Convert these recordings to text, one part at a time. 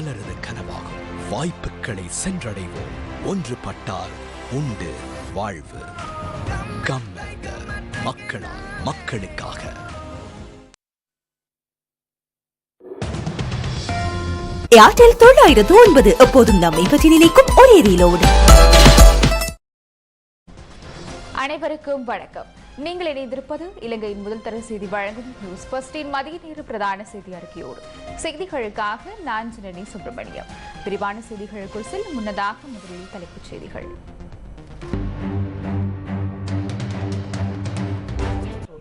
பலரது கனவாகும் வாய்ப்புகளை சென்றடைவோம். ஒன்றுபட்டால் உண்டு வாழ்வு. கம்மந்த மக்களால் மக்களுக்காக. ஏர்டெல் தொள்ளாயிரத்து ஒன்பது எப்போதும் நம்மை பற்றி நினைக்கும் ஒரே ரீலோடு. அனைவருக்கும் வணக்கம். நீங்கள் இணைந்திருப்பது இலங்கையின் முதல் தர செய்தி வழங்கும் நியூஸ் பஸ்டின் மதிய நேர பிரதான செய்தி அறிக்கையோடு. செய்திகளுக்காக நான் ஜனனி சுப்பிரமணியம். விரிவான செய்திகளுக்குள் செல்லும் முன்னதாக முதலில் தலைப்புச் செய்திகள்.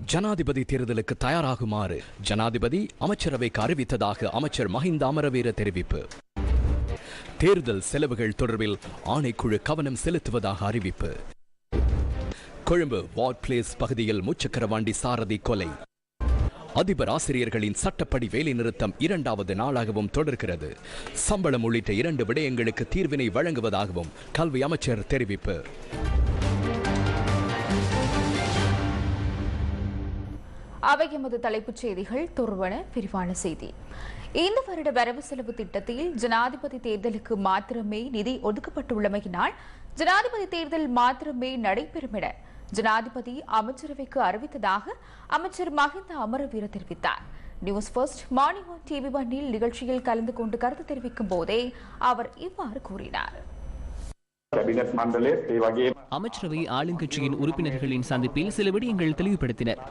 ஜனாதிபதி தேர்தலுக்கு தயாராகுமாறு ஜனாதிபதி அமைச்சரவைக்கு அறிவித்ததாக அமைச்சர் மஹிந்த அமரவீர தெரிவிப்பு. தேர்தல் செலவுகள் தொடர்பில் ஆணைக்குழு கவனம் செலுத்துவதாக அறிவிப்பு. கொழும்பு வார்ட் பிளேஸ் பகுதியில் முச்சக்கர வண்டி சாரதி கொலை. அதிபர் ஆசிரியர்களின் சட்டப்படி வேலைநிறுத்தம் இரண்டாவது நாளாகவும் தொடர்கிறது. சம்பளம் உள்ளிட்ட இரண்டு விடயங்களுக்கு தீர்வினை வழங்குவதாகவும் கல்வி அமைச்சர் தெரிவிப்பு. அவை எமது தலைப்புச் செய்திகள். துருவன விரிவான செய்தி. இந்த வருட வரவு செலவு திட்டத்தில் ஜனாதிபதி தேர்தலுக்கு மாத்திரமே நிதி ஒதுக்கப்பட்டுள்ளமையினால் ஜனாதிபதி தேர்தல் மாத்திரமே நடைபெறும் என ஜனாதிபதி அமைச்சரவைக்கு அறிவித்ததாக அமைச்சர் மஹிந்த அமரவீர தெரிவித்தார். நியூஸ் ஃபர்ஸ்ட் மார்னிங் டிவி ஒன்னில் நிகழ்ச்சியில் கலந்து கொண்டு கருத்து தெரிவிக்கும் போதே அவர் இவ்வாறு கூறினார். அமைச்சரவை ஆளுங்கட்சியின் உறுப்பினர்களின் சந்திப்பில் சில விடயங்கள் தெளிவுபடுத்தினர்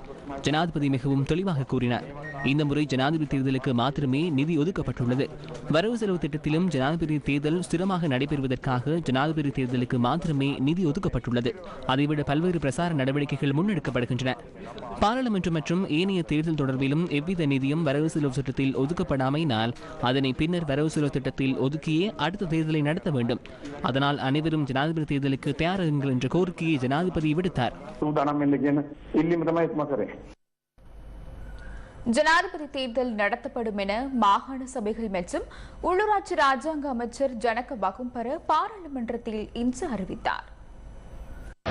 ஜனாதிபதி மிகவும் தெளிவாக கூறினார். இந்த முறை ஜனாதிபதி தேர்தலுக்கு மாத்திரமே நிதி ஒதுக்கப்பட்டுள்ளது. வரவு செலவு திட்டத்திலும் ஜனாதிபதி தேர்தல் ஸ்திரமாக நடைபெறுவதற்காக ஜனாதிபதி தேர்தலுக்கு மாத்திரமே நிதி ஒதுக்கப்பட்டுள்ளது. அதைவிட பல்வேறு பிரசார நடவடிக்கைகள் முன்னெடுக்கப்படுகின்றன. பாராளுமன்றம் மற்றும் ஏனைய தேர்தல் தொடர்பிலும் எவ்வித நிதியும் வரவு செலவு திட்டத்தில் ஒதுக்கப்படாமையினால் அதனை பின்னர் வரவு செலவு திட்டத்தில் ஒதுக்கியே அடுத்த தேர்தலை நடத்த வேண்டும். அதனால் அனைவரும் மாபெரும் ஜனாதிபதி தேர்தலுக்கு தயாராகுங்கள் என்ற கோரிக்கையை ஜனாதிபதி விடுத்தார். ஜனாதிபதி தேர்தல் நடத்தப்படும் என மாகாண சபைகள் மற்றும் உள்ளூராட்சி ராஜாங்க அமைச்சர் ஜனக பகும்பர பாராளுமன்றத்தில் இன்று அறிவித்தார்.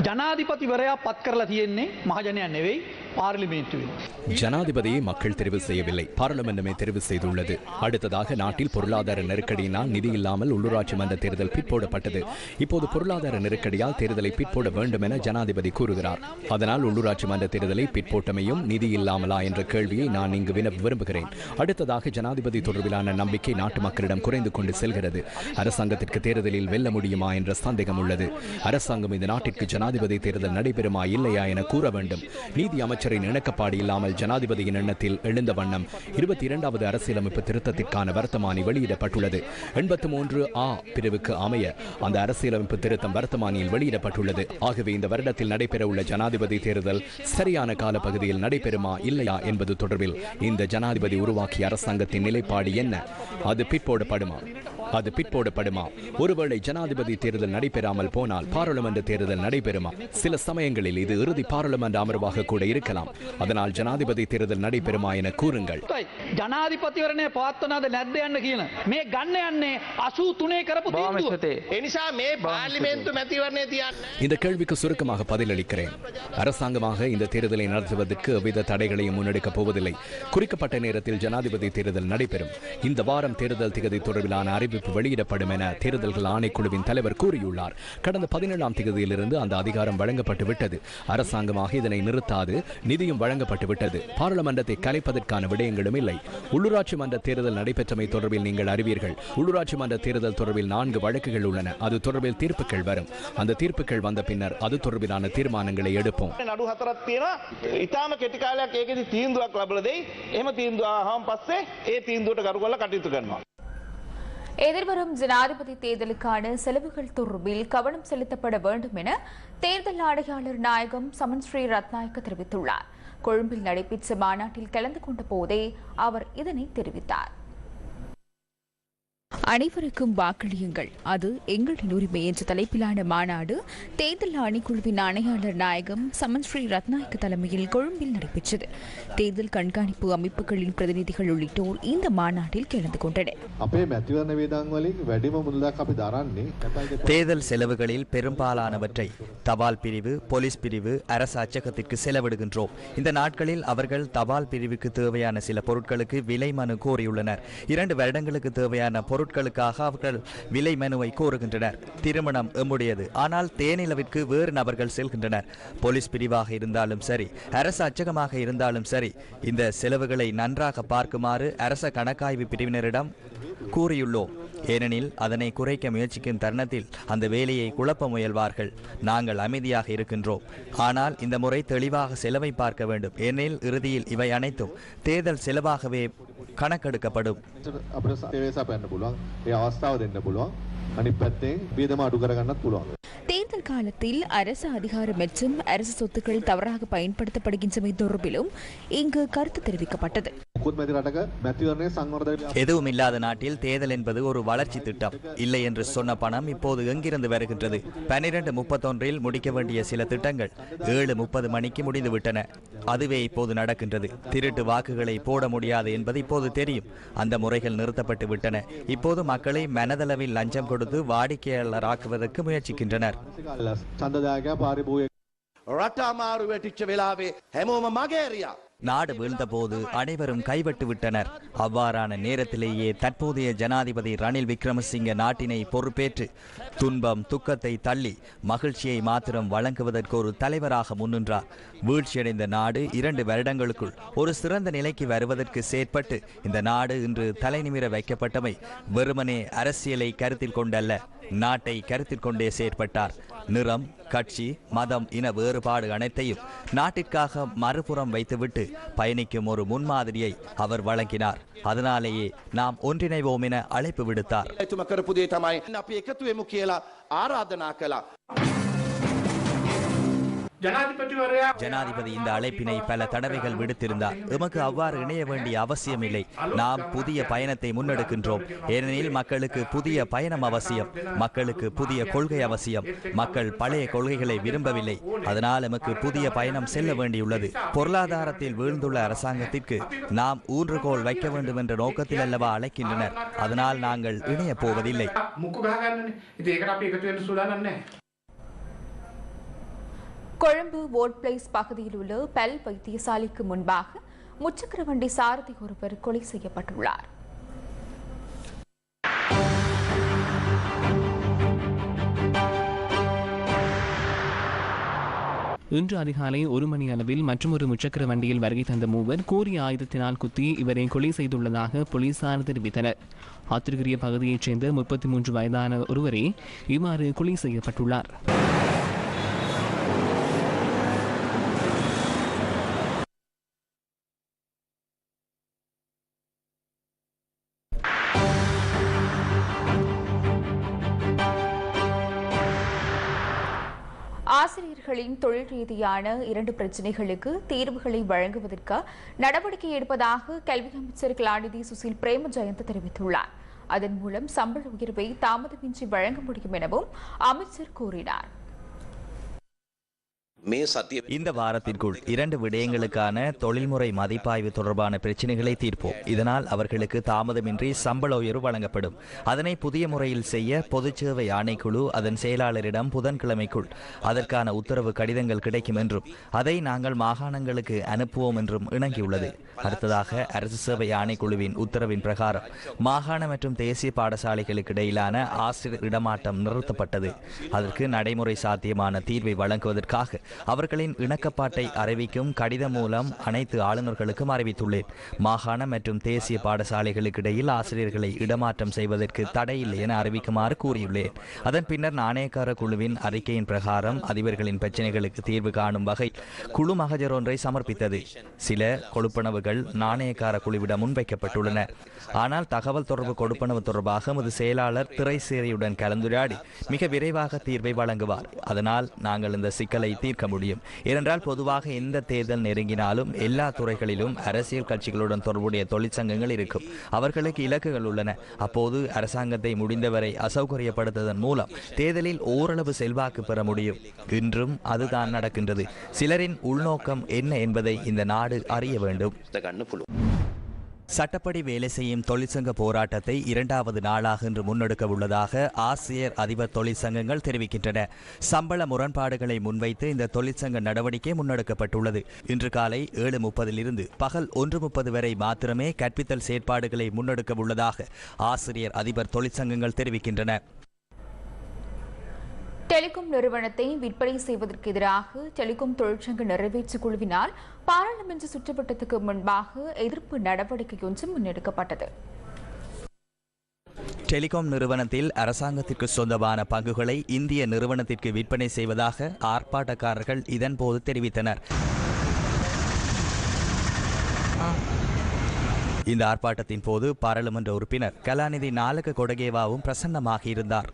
ජනාධිපතිවරයා පත් කරලා තියෙන්නේ මහජනයන් නෙවෙයි පාර්ලිමේන්තුවේ. ஜனாதிபதியை மக்கள் தெரிவு செய்யவில்லை பாராளுமன்றமே தெரிவு செய்துள்ளது அடுத்ததாக நாட்டில் பொருளாதார நெருக்கடியினால் நிதி இல்லாமல் உள்ளூராட்சி மன்ற தேர்தல் பிற்போடப்பட்டது இப்போது பொருளாதார நெருக்கடியால் தேர்தலை பிற்போட வேண்டும் என ஜனாதிபதி கூறுகிறார் அதனால் உள்ளூராட்சி மன்ற தேர்தலை பிற்போட்டமையும் நிதி இல்லாமலா என்ற கேள்வியை நான் இங்கு வினவ விரும்புகிறேன் அடுத்ததாக ஜனாதிபதி தொடர்பிலான நம்பிக்கை நாட்டு மக்களிடம் குறைந்து கொண்டு செல்கிறது அரசாங்கத்திற்கு தேர்தலில் வெல்ல முடியுமா என்ற சந்தேகம் உள்ளது அரசாங்கம் இந்த நாட்டிற்கு ஜனாதிபதி தேர்தல் நடைபெறுமா இல்லையா என கூற வேண்டும். நீதி அமைச்சரின் இணக்கப்பாடு இல்லாமல் ஜனாதிபதியின் எண்ணத்தில் எழுந்த வண்ணம் இருபத்தி இரண்டாவது அரசியலமைப்பு திருத்தத்திற்கான வர்த்தமானி வெளியிடப்பட்டுள்ளது. எண்பத்தி மூன்று ஆ பிரிவுக்கு அமைய அந்த அரசியலமைப்பு திருத்தம் வர்த்தமானியில் வெளியிடப்பட்டுள்ளது. ஆகவே இந்த வருடத்தில் நடைபெறவுள்ள ஜனாதிபதி தேர்தல் சரியான கால பகுதியில் நடைபெறுமா இல்லையா என்பது தொடர்பில் இந்த ஜனாதிபதி உருவாக்கிய அரசாங்கத்தின் நிலைப்பாடு என்ன? அது பிற்போடப்படுமா? அது பிற்போடப்படுமா ஒருவேளை ஜனாதிபதி தேர்தல் நடைபெறாமல் போனால் பாராளுமன்ற தேர்தல் நடைபெறுமா சில சமயங்களில் இது இறுதி பாராளுமன்ற அமர்வாக கூட இருக்கலாம் அதனால் ஜனாதிபதி தேர்தல் நடைபெறுமா என கூறுங்கள் යි ජනාධිපතිවරණය පවත්වනද නැද්ද යන්න කියන. මේ ගන්න යන්නේ අසූ තුනේ කරපු තීන්දුව. එනිසා මේ පාර්ලිමේන්තු මැතිවරණය තියන්න. இந்த கேள்விக்கு சுருக்கமாக பதிலளிக்கிறேன் அரசாங்கமாக இந்த தேர்தலை நடத்துவதற்கு எவ்வித தடைகளையும் முன்னெடுக்கப் போவதில்லை குறிக்கப்பட்ட நேரத்தில் ஜனாதிபதி தேர்தல் நடைபெறும் இந்த வாரம் தேர்தல் திகதி தொடர்பிலான அறிவிப்பு வெளியிடப்படும் என தேர்தல்கள் ஆணைக்குழுவின் தலைவர் கூறியுள்ளார் கடந்த பதினேழாம் திகதியிலிருந்து அந்த அதிகாரம் வழங்கப்பட்டு விட்டது அரசாங்கமாக இதனை நிறுத்தாது நிதியும் வழங்கப்பட்டு விட்டது பாராளுமன்றத்தை கலைப்பதற்கான விடயங்களும் இல்லை உள்ளூராட்சி மன்ற தேர்தல் நடைபெற்றமை தொடர்பில் நீங்கள் அறிவீர்கள் உள்ளூராட்சி மன்ற தேர்தல் தொடர்பில் நான்கு வழக்குகள் உள்ளன அது தொடர்பில் தீர்ப்புகள் வரும் அந்த தீர்ப்புகள் வந்த பின்னர் அது தொடர்பிலான தீர்மானங்களை எடுப்போம் නඩු හතරක් තියෙනවා ඉතාම කෙටි කාලයක් ඒකෙදි තීන්දුවක් ලබලා දෙයි. එහෙම තීන්දුව ආවම පස්සේ ඒ තීන්දුවට කරු කරලා කටයුතු කරනවා. எதிர்வரும் ஜனாதிபதி தேர்தலுக்கான செலவுகள் தொடர்பில் கவனம் செலுத்தப்பட வேண்டும் என தேர்தல் ஆணையாளர் நாயகம் சமன் ஸ்ரீ ரத்நாயக்க தெரிவித்துள்ளார். கொழும்பில் நடைபெற்ற மாநாட்டில் கலந்து கொண்ட போதே அவர் இதனை தெரிவித்தார். அனைவருக்கும் வாக்களியுங்கள். அது எங்களின் உரிமை என்ற தலைப்பிலான மாநாடு தேர்தல் அணிக்குழுவின் ஆணையாளர் நாயகம் சமன் ஸ்ரீ ரத்நாயக் தலைமையில் கொழும்பில் நடைபெற்றது. தேர்தல் கண்காணிப்பு அமைப்புகளின் பிரதிநிதிகள் உள்ளிட்டோர் இந்த மாநாட்டில் கலந்து கொண்டனர். தேர்தல் செலவுகளில் பெரும்பாலானவற்றை தபால் பிரிவு போலீஸ் பிரிவு அரசு அச்சகத்திற்கு செலவிடுகின்றோம். இந்த நாட்களில் அவர்கள் தபால் பிரிவுக்கு தேவையான சில பொருட்களுக்கு விலை மனு கோரியுள்ளனர். இரண்டு வருடங்களுக்கு தேவையான பொருட்களுக்காக அவர்கள் விலை மெனுவை கோருகின்றனர் திருமணம் எம்முடையது ஆனால் தேனிலவிற்கு வேறு நபர்கள் செல்கின்றனர் போலீஸ் பிரிவாக இருந்தாலும் சரி அரசு அச்சகமாக இருந்தாலும் சரி இந்த செலவுகளை நன்றாக பார்க்குமாறு அரச கணக்காய்வு பிரிவினரிடம் கூறியுள்ளோம் ஏனெனில் அதனை குறைக்க முயற்சிக்கும் தருணத்தில் அந்த வேலையை குழப்ப முயல்வார்கள் நாங்கள் அமைதியாக இருக்கின்றோம் ஆனால் இந்த முறை தெளிவாக செலவை பார்க்க வேண்டும் ஏனெனில் இறுதியில் இவை அனைத்தும் தேர்தல் செலவாகவே கணக்கெடுக்கப்படும் පුළුවන්. ඒ අවස්ථාව දෙන්න පුළුවන්. අනිත් පැත්තෙන් වියදම අඩු කරගන්නත් පුළුවන් தேர்தல் காலத்தில் அரசு அதிகாரம் மற்றும் அரசு சொத்துக்கள் தவறாக பயன்படுத்தப்படுகின்றமை தொடர்பிலும் இங்கு கருத்து தெரிவிக்கப்பட்டது මුකුත් මැති රටක මැතිවරණය සංවර්ධන எதுவும் இல்லாத நாட்டில் தேர்தல் என்பது ஒரு வளர்ச்சி திட்டம் இல்லை என்று சொன்ன பணம் இப்போது எங்கிருந்து வருகின்றது பனிரெண்டு முப்பத்தொன்றில் முடிக்க வேண்டிய சில திட்டங்கள் ஏழு முப்பது மணிக்கு முடிந்துவிட்டன அதுவே இப்போது நடக்கின்றது திருட்டு வாக்குகளை போட முடியாது என்பது இப்போது தெரியும் அந்த முறைகள் நிறுத்தப்பட்டு விட்டன இப்போது மக்களை மனதளவில் லஞ்சம் கொடுத்து வாடிக்கையாளராக்குவதற்கு முயற்சிக்கின்றனர் චන්දදායකයා පාරිභෝග රට අමාරු වැටිච්ච වෙලාවේ හැමෝම මගේරියා. நாடு வீழ்ந்தபோது அனைவரும் கைவிட்டு விட்டனர் அவ்வாறான நேரத்திலேயே தற்போதைய ஜனாதிபதி ரணில் விக்ரமசிங்க நாட்டினை பொறுப்பேற்று துன்பம் துக்கத்தை தள்ளி மகிழ்ச்சியை மாத்திரம் வழங்குவதற்கு ஒரு தலைவராக முன்னின்றார். வீழ்ச்சியடைந்த நாடு இரண்டு வருடங்களுக்குள் ஒரு சிறந்த நிலைக்கு வருவதற்கு செயற்பட்டு இந்த நாடு இன்று தலைநிமிர வைக்கப்பட்டமை வெறுமனே அரசியலை கருத்தில் கொண்டல்ல. நாட்டை கருத்தில் கொண்டே செயற்பட்டார். நிறம் கட்சி மதம் இன வேறுபாடு அனைத்தையும் நாட்டிற்காக மறுபுறம் வைத்துவிட்டு பயணிக்கும் ஒரு முன்மாதிரியை அவர் வழங்கினார். அதனாலேயே நாம் ஒன்றிணைவோம் என அழைப்பு விடுத்தார். ஜனாதிபதி இந்த அழைப்பினை பல தடவைகள் விடுத்திருந்தார். எமக்கு அவ்வாறு இணைய வேண்டிய அவசியமில்லை. நாம் புதிய பயணத்தை முன்னெடுக்கின்றோம். ஏனெனில் மக்களுக்கு புதிய பயணம் அவசியம். மக்களுக்கு புதிய கொள்கை அவசியம். மக்கள் பழைய கொள்கைகளை விரும்பவில்லை. அதனால் எமக்கு புதிய பயணம் செல்ல வேண்டியுள்ளது. பொருளாதாரத்தில் வீழ்ந்துள்ள அரசாங்கத்திற்கு நாம் ஊன்றுகோல் வைக்க வேண்டும் என்ற நோக்கத்தில் அல்லவா அழைக்கின்றனர். அதனால் நாங்கள் இணையப் போவதில்லை. கொழும்பு வோட் பிளேஸ் பகுதியில் உள்ள பெல் வைத்தியசாலைக்கு முன்பாக முச்சக்கர வண்டி சாரதி ஒருவர் கொலை செய்யப்பட்டுள்ளார். இன்று அதிகாலை ஒரு மணி அளவில் மற்றொரு முச்சக்கர வண்டியில் வருகை தந்த மூவர் கூறிய ஆயுதத்தினால் குத்தி இவரை கொலை செய்துள்ளதாக போலீசார் தெரிவித்தனர். ஆத்திரகிரிய பகுதியைச் சேர்ந்த முப்பத்தி மூன்று வயதான ஒருவரே இவ்வாறு கொலை செய்யப்பட்டுள்ளார். தொழில் ரீதியான இரண்டு பிரச்சினைகளுக்கு தீர்வுகளை வழங்குவதற்கு நடவடிக்கை எடுப்பதாக கல்வி அமைச்சர் கலாநிதி சுசில் பிரேம ஜெயந்த் தெரிவித்துள்ளார். அதன் மூலம் சம்பள உயர்வை தாமதமின்றி வழங்க முடியும் எனவும் அமைச்சர் கூறினார். இந்த வாரத்திற்குள் இரண்டு விடயங்களுக்கான தொழில்முறை மதிப்பாய்வு தொடர்பான பிரச்சினைகளை தீர்ப்போம். இதனால் அவர்களுக்கு தாமதமின்றி சம்பள உயர்வு வழங்கப்படும். அதனை புதிய முறையில் செய்ய பொதுச்சேவை ஆணைக்குழு அதன் செயலாளரிடம் புதன்கிழமைக்குள் அதற்கான உத்தரவு கடிதங்கள் கிடைக்கும் என்றும் அதை நாங்கள் மாகாணங்களுக்கு அனுப்புவோம் என்றும் இணங்கியுள்ளது. அடுத்ததாக அரசு சேவை ஆணைக்குழுவின் உத்தரவின் பிரகாரம் மாகாண மற்றும் தேசிய பாடசாலைகளுக்கு இடையிலான ஆசிரியர் இடமாட்டம் நிறுத்தப்பட்டது. அதற்கு நடைமுறை சாத்தியமான தீர்வை வழங்குவதற்காக அவர்களின் இணக்கப்பாட்டை அறிவிக்கும் கடிதம் மூலம் அனைத்து ஆளுநர்களுக்கும் அறிவித்துள்ளேன். மாகாண மற்றும் தேசிய பாடசாலைகளுக்கு இடையில் ஆசிரியர்களை இடமாற்றம் செய்வதற்கு தடையில்லை என அறிவிக்குமாறு கூறியுள்ளேன். அதன் பின்னர் நாணயக்கார குழுவின் அறிக்கையின் பிரகாரம் அதிபர்களின் பிரச்சனைகளுக்கு தீர்வு காணும் வகை குழு மகஜர் ஒன்றை சமர்ப்பித்தது. சில கொடுப்பனவுகள் நாணயக்கார குழுவிடம் முன்வைக்கப்பட்டுள்ளன. ஆனால் தகவல் தொடர்பு கொடுப்பனவு தொடர்பாக எமது செயலாளர் திரைசேரியுடன் கலந்துரையாடி மிக விரைவாக தீர்வை வழங்குவார். அதனால் நாங்கள் இந்த சிக்கலை தீர்க்க முடியும். ஏனென்றால் பொதுவாக எந்த தேர்தல் நெருங்கினாலும் எல்லா துறைகளிலும் அரசியல் கட்சிகளுடன் தொடர்புடைய தொழிற்சங்கங்கள் இருக்கும். அவர்களுக்கு இலக்குகள் உள்ளன. அப்போது அரசாங்கத்தை முடிந்தவரை அசௌகரியப்படுத்துவதன் மூலம் தேர்தலில் ஓரளவு செல்வாக்கு பெற முடியும். இன்றும் அதுதான் நடக்கின்றது. சிலரின் உள்நோக்கம் என்ன என்பதை இந்த நாடு அறிய வேண்டும். சட்டப்படி வேலை செய்யும் தொழிற்சங்க போராட்டத்தை இரண்டாவது நாளாக இன்று முன்னெடுக்க உள்ளதாக ஆசிரியர் அதிபர் தொழிற்சங்கங்கள் தெரிவிக்கின்றன. சம்பள முரண்பாடுகளை முன்வைத்து இந்த தொழிற்சங்க நடவடிக்கை முன்னெடுக்கப்பட்டுள்ளது. இன்று காலை ஏழு முப்பதிலிருந்து பகல் ஒன்று முப்பது வரை மாத்திரமே கற்பித்தல் செயற்பாடுகளை முன்னெடுக்க உள்ளதாக ஆசிரியர் அதிபர் தொழிற்சங்கங்கள் தெரிவிக்கின்றன. டெலிகாம் நிறுவனத்தை விற்பனை செய்வதற்கு எதிராக டெலிகாம் தொழிற்சங்க நிறைவேற்று குழுவினால் பாராளுமன்ற சுற்றுவட்டத்துக்கு முன்பாக எதிர்ப்பு நடவடிக்கை ஒன்று முன்னெடுக்கப்பட்டது. டெலிகாம் நிறுவனத்தில் அரசாங்கத்திற்கு சொந்தமான பங்குகளை இந்திய நிறுவனத்திற்கு விற்பனை செய்வதாக ஆர்ப்பாட்டக்காரர்கள் இதன்போது தெரிவித்தனர். இந்த ஆர்ப்பாட்டத்தின் போது பாராளுமன்ற உறுப்பினர் கலாநிதி நாலக கொடகேவாவும் பிரசன்னமாக இருந்தார்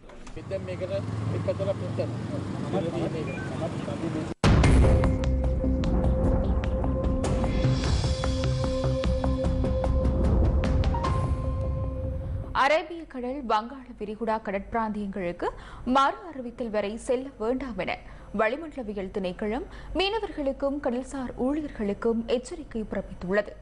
அரேபிய கடல் வங்காள விரிகுடா கடற்பிராந்தியங்களுக்கு மறு அறிவித்தல் வரை செல்ல வேண்டாம் என வளிமண்டலவியல் திணைக்களம் மீனவர்களுக்கும் கடல்சார் ஊழியர்களுக்கும் எச்சரிக்கை பிறப்பித்துள்ளது.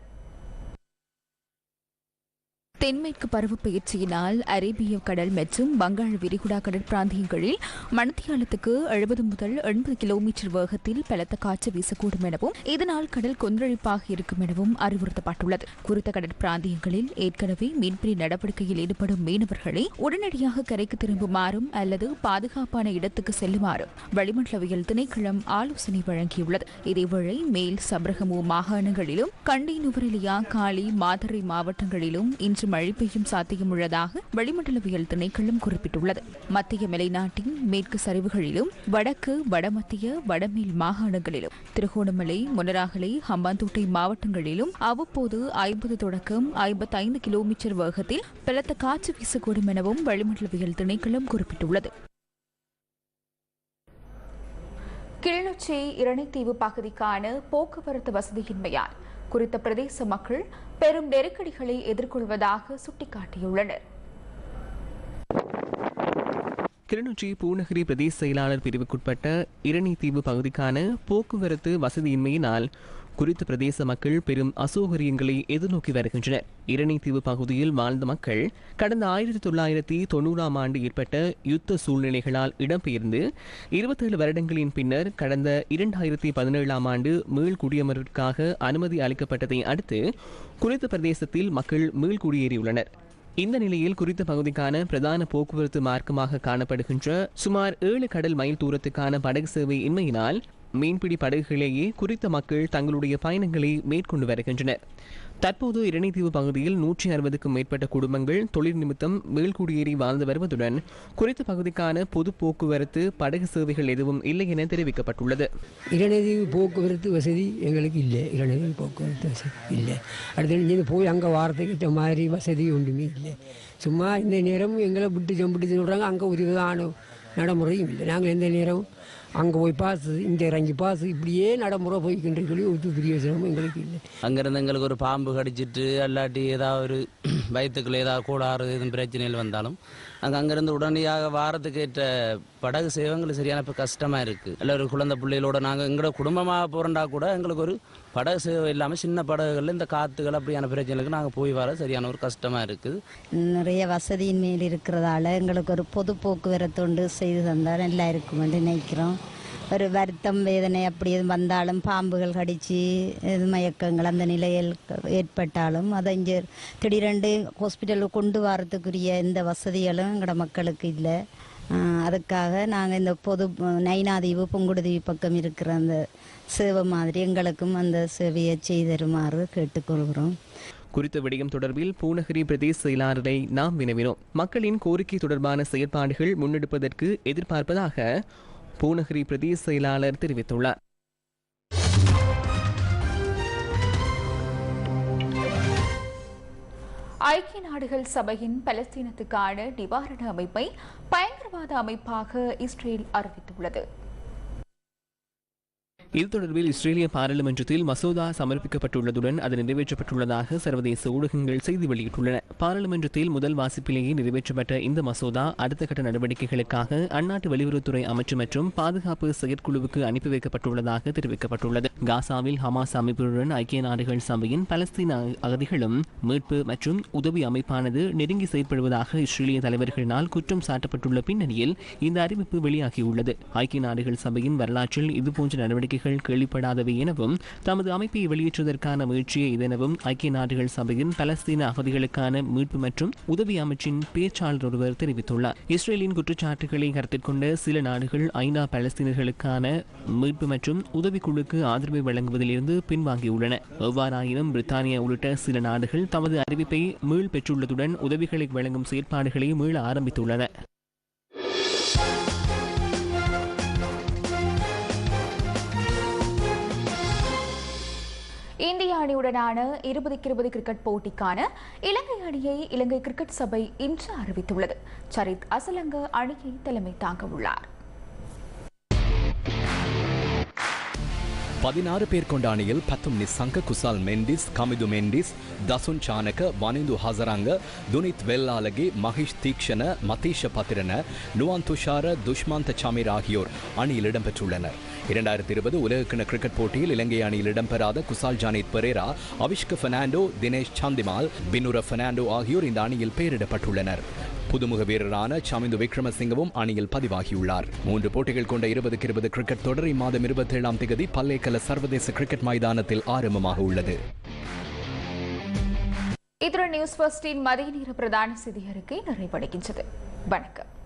தென்மேற்கு பருவ பயிற்சியினால் அரேபிய கடல் மற்றும் வங்காள விரிகுடா கடற்பிராந்தியங்களில் மணத்தியாலத்துக்கு எழுபது முதல் எண்பது கிலோமீட்டர் வேகத்தில் பலத்த காற்று வீசக்கூடும் எனவும் இதனால் கடல் கொந்தளிப்பாக இருக்கும் எனவும் அறிவுறுத்தப்பட்டுள்ளது. குறித்த கடற்பிராந்தியங்களில் ஏற்கனவே மீன்பிடி நடவடிக்கையில் ஈடுபடும் மீனவர்களை உடனடியாக கரைக்கு திரும்புமாறும் அல்லது பாதுகாப்பான இடத்துக்கு செல்லுமாறும் வளிமண்டலவியல் திணைக்களம் ஆலோசனை வழங்கியுள்ளது. இதேவேளை மேல் சபரகமு மாகாணங்களிலும் கண்டி நுவரெலியா காலி மாதரை மாவட்டங்களிலும் இன்று மழை பெய்யும் சாத்தியம் உள்ளதாக வளிமண்டலவியல் திணைக்களம் குறிப்பிட்டுள்ளது. மத்திய மலைநாட்டின் மேற்கு சரிவுகளிலும் வடக்கு வடமத்திய வடமேல் மாகாணங்களிலும் திருகோணமலை முனராகலை ஹம்பாந்தோட்டை மாவட்டங்களிலும் அவ்வப்போது ஐம்பது தொடக்கம் ஐம்பத்தைந்து கிலோமீட்டர் வேகத்தில் பலத்த காற்று வீசக்கூடும் எனவும் வளிமண்டலவியல் திணைக்களம் குறிப்பிட்டுள்ளது. கிளிநொச்சி இரணைத்தீவு பகுதிக்கான போக்குவரத்து வசதியின்மையால் குறித்த பிரதேச மக்கள் பெரும் நெருக்கடிகளை எதிர்கொள்வதாக சுட்டிக்காட்டியுள்ளனர். கிளிநொச்சி பூநகரி பிரதேச செயலாளர் பிரிவுக்குட்பட்ட இரணித்தீவு பகுதிக்கான போக்குவரத்து வசதியின்மையினால் குறித்த பிரதேச மக்கள் பெரும் அசௌகரியங்களை எதிர்நோக்கி வருகின்றனர். இரணைத்தீவு பகுதியில் வாழ்ந்த மக்கள் கடந்த ஆயிரத்தி தொள்ளாயிரத்தி தொண்ணூறாம் ஆண்டு ஏற்பட்ட யுத்த சூழ்நிலைகளால் இடம்பெயர்ந்து இருபத்தேழு வருடங்களின் பின்னர் கடந்த இரண்டாயிரத்தி பதினேழாம் ஆண்டு மீள் குடியமர்விற்காக அனுமதி அளிக்கப்பட்டதை அடுத்து குறித்த பிரதேசத்தில் மக்கள் மீள் குடியேறியுள்ளனர். இந்த நிலையில் குறித்த பகுதிக்கான பிரதான போக்குவரத்து மார்க்கமாக காணப்படுகின்ற சுமார் ஏழு கடல் மைல் தூரத்துக்கான படகு சேவை இன்மையினால் மீன்பிடி படகுகளிலேயே குறித்த மக்கள் தங்களுடைய பயணங்களை மேற்கொண்டு வருகின்றனர். தற்போது இரணைத்தீவு பகுதியில் நூற்றி அறுபதுக்கும் மேற்பட்ட குடும்பங்கள் தொழில் நிமித்தம் மேல்குடியேறி வாழ்ந்து வருவதுடன் குறித்த பகுதிக்கான பொது போக்குவரத்து படகு சேவைகள் எதுவும் இல்லை என தெரிவிக்கப்பட்டுள்ளது. இரணைதீவு போக்குவரத்து வசதி எங்களுக்கு இல்லை. இரணைதீவு போக்குவரத்து வசதி இல்லை. அடுத்து இங்கே போய் அங்கே வாரத்துக்கு இந்த மாதிரி வசதி ஒன்றுமே இல்லை. சும்மா இந்த நேரம் எங்களை விட்டு செம்பிட்டு சொல்கிறாங்க அங்கே ஒரு விதமான நடைமுறையும் இல்லை. நாங்கள் எந்த நேரம் அங்கே போய் பாசு இங்கே இறங்கி பாசு இப்படியே நடைமுறை போய்கின்ற சொல்லி பெரிய பிரியோஜனமும் எங்களுக்கு இல்லை. அங்கேருந்து எங்களுக்கு ஒரு பாம்பு கடிச்சிட்டு அல்லாட்டி ஏதாவது ஒரு வயிற்றுக்குள்ள ஏதாவது கூடாறு எதுவும் பிரச்சனைகள் வந்தாலும் அங்கே அங்கேருந்து உடனடியாக வாரத்துக்கு ஏற்ற படகு சேவங்களுக்கு சரியான இப்போ கஷ்டமாக இருக்குது இல்லை ஒரு குழந்தை பிள்ளைகளோட நாங்கள் எங்களோட குடும்பமாக போகிறண்டா கூட எங்களுக்கு ஒரு படகு சேவை இல்லாமல் சின்ன படகுகளில் இந்த காற்றுகள் அப்படியான பிரச்சனைகளுக்கு நாங்கள் போய் வர சரியான ஒரு கஷ்டமாக இருக்குது. நிறைய வசதியின் மேல் இருக்கிறதால எங்களுக்கு ஒரு பொது போக்குவரத்து ஒன்று செய்து தந்தால் நல்லா இருக்கும் என்று நினைக்கிறோம். ஒரு வருத்தம் வேதனை அப்படி எதுவும் வந்தாலும் பாம்புகள் கடித்து இது மயக்கங்கள் அந்த நிலையில் ஏற்பட்டாலும் அதை இங்கே திடீரெண்டு ஹாஸ்பிட்டலுக்கு கொண்டு வரத்துக்குரிய எந்த வசதிகளும் எங்களோட மக்களுக்கு இல்லை. அதுக்காக நாங்கள் இந்த பொது நைனாதீவு புங்குடுதீவு பக்கம் இருக்கிற அந்த சேவை மாதிரி எங்களுக்கும் அந்த சேவையை செய்தருமாறு கேட்டுக்கொள்கிறோம். குறித்த விடயம் தொடர்பில் பூநகரி பிரதேச செயலாளரை நாம் வினவினோம். மக்களின் கோரிக்கை தொடர்பான செயற்பாடுகள் முன்னெடுப்பதற்கு எதிர்பார்ப்பதாக பூநகரி பிரதேச செயலாளர் தெரிவித்துள்ளார். ஐக்கிய நாடுகள் சபையின் பலஸ்தீனத்துக்கான நிவாரண அமைப்பை பயங்கரவாத அமைப்பாக இஸ்ரேல் அறிவித்துள்ளது. இது தொடர்பில் இஸ்ரேலிய பாராளுமன்றத்தில் மசோதா சமர்ப்பிக்கப்பட்டுள்ளதுடன் அது நிறைவேற்றப்பட்டுள்ளதாக சர்வதேச ஊடகங்கள் செய்தி வெளியிட்டுள்ளன. பாராளுமன்றத்தில் முதல் வாசிப்பிலேயே நிறைவேற்றப்பட்ட இந்த மசோதா அடுத்த கட்ட நடவடிக்கைகளுக்காக அந்நாட்டு வெளியுறவுத்துறை அமைச்சு மற்றும் பாதுகாப்பு செயற்குழுவுக்கு அனுப்பி வைக்கப்பட்டுள்ளதாக தெரிவிக்கப்பட்டுள்ளது. காசாவில் ஹமாஸ் அமைப்புடன் ஐக்கிய நாடுகள் சபையின் பலஸ்தீன அகதிகளும் மீட்பு மற்றும் உதவி அமைப்பானது நெருங்கி செயற்படுவதாக இஸ்ரேலிய தலைவர்களினால் குற்றம் சாட்டப்பட்டுள்ள பின்னணியில் இந்த அறிவிப்பு வெளியாகியுள்ளது. ஐக்கிய நாடுகள் சபையின் வரலாற்றில் இதுபோன்ற நடவடிக்கைகள் கேள்விப்படாதவை எனவும் தமது அமைப்பை வெளியேற்றுவதற்கான முயற்சியை இதெனவும் ஐக்கிய நாடுகள் சபையின் பலஸ்தீன அகதிகளுக்கான மீட்பு மற்றும் உதவி அமைச்சின் பேச்சாளர் ஒருவர் தெரிவித்துள்ளார். இஸ்ரேலின் குற்றச்சாட்டுகளை கருத்தில் கொண்ட சில நாடுகள் ஐநா பலஸ்தீனர்களுக்கான மீட்பு மற்றும் உதவிக்குழுக்கு ஆதரவை வழங்குவதிலிருந்து பின்வாங்கியுள்ளன. எவ்வாறாயினும் பிரித்தானியா உள்ளிட்ட சில நாடுகள் தமது அறிவிப்பை மீள் பெற்றுள்ளதுடன் உதவிகளை வழங்கும் செயற்பாடுகளை மீள ஆரம்பித்துள்ளன. இந்திய அணியுடனான இருபதுக்கு இருபது கிரிக்கெட் போட்டிக்கான இலங்கை அணியை இலங்கை கிரிக்கெட் சபை இன்று அறிவித்துள்ளது. சரித் அசலங்க அணியை தலைமை தாங்க உள்ளார். பதினாறு பேர் கொண்ட அணியில் பத்தும் நிசங்க குசால் மெண்டிஸ் கமிது மெண்டிஸ் தசுன் சானக வனிந்து ஹசராங்க துனித் வெல்லாலகி மகேஷ் தீக்ஷண மதீஷ பத்திரன நுவான் துஷார துஷ்மாந்த சாமீர் ஆகியோர் அணியில் இடம்பெற்றுள்ளனர். இரண்டாயிரத்தி இருபது உலகக்கிண கிரிக்கெட் போட்டியில் இலங்கை அணியில் இடம்பெறாத குசால் ஜானித் பெரேரா அவிஷ்க பெர்னாண்டோ தினேஷ் சந்திமால் பின்னுர பெர்னாண்டோ ஆகியோர் இந்த அணியில் பெயரிடப்பட்டுள்ளனர். புதுமுக வீரரான சமிந்து விக்ரமசிங்கவும் அணியில் பதிவாகியுள்ளார். மூன்று போட்டிகள் கொண்ட இருபதுக்கு இருபது கிரிக்கெட் தொடர் இம்மாதம் இருபத்தி ஏழாம் தேதி பல்லேக்கல சர்வதேச கிரிக்கெட் மைதானத்தில் ஆரம்பமாக உள்ளது. இத்துடன் நியூஸ் ஃபர்ஸ்டின் மதிய நேர பிரதான செய்தி அறிக்கை நிறைவடைகின்றது. வணக்கம்.